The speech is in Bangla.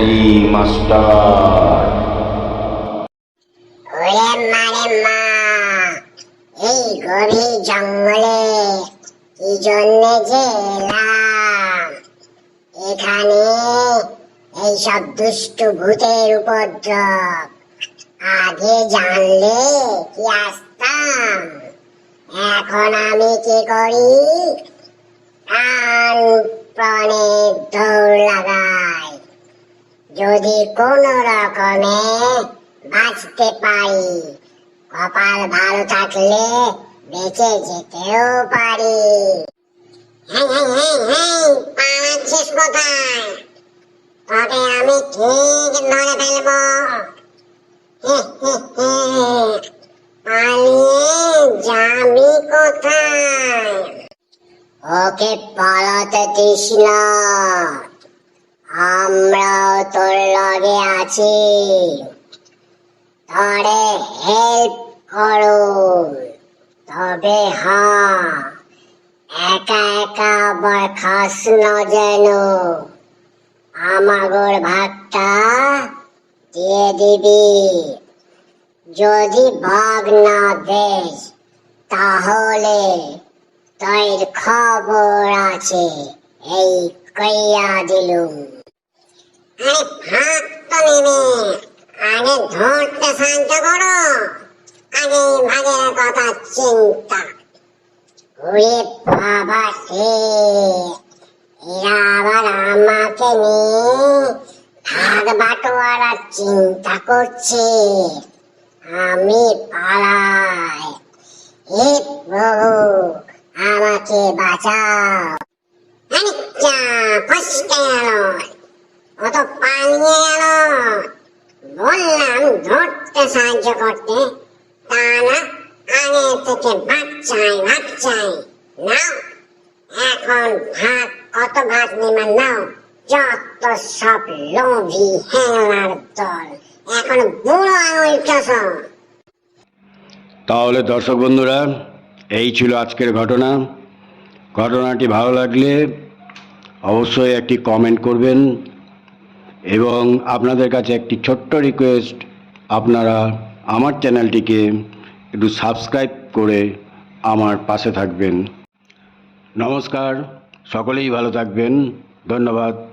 করি মাস্টার এখানে এই সব ভূতের উপদ্রব। আগে জানলে কি আসতাম? এখন আমি কি করি? প্রাণ প্রাণে দৌড় লাগা যদি কোন রকমে বাঁচতে পারি, কপাল ভালো থাকলে বেঁচে যেতেও পারি। ওকে পালাতে দিস না। আমরাও তোর লগে আছি। তরে হেল্প করো। তবে হ্যাঁ একা একা আবার খাস না যেন। আমাগর ভাগটা দিয়ে দিবি। যদি ভাগ না দেস তাহলে তোর খবর আছে। এই কইয়া দিলুম। আরে ভাগ তো নেবে। আগে ধরতে শান্ত করো, আগে চিন্তা। ওরে বাবা রে এরা আবার চিন্তা করছে। আমি পালাই। হে প্রভু, আমাকে বাঁচাও। আরে যা ফসকে গেল। ও তো পালিয়ে গেল। বললাম, ধরতে সাহায্য করতে। তা না, আগে থেকে ভাগ চাই নাও, এখন ভাগ কত নেবে নাও। যত সব লোভী হ্যাংলার দল। এখন বুড়ো আঙুল চষো তাহলে দর্শক বন্ধুরা, এই ছিল আজকের ঘটনা। ঘটনাটি ভালো লাগলে অবশ্যই একটি কমেন্ট করবেন। এবং আপনাদের কাছে একটি ছোট্ট রিকোয়েস্ট আপনারা আমার চ্যানেলটিকে একটু সাবস্ক্রাইব করে আমার পাশে থাকবেন। নমস্কার, সকলেই ভালো থাকবেন। ধন্যবাদ।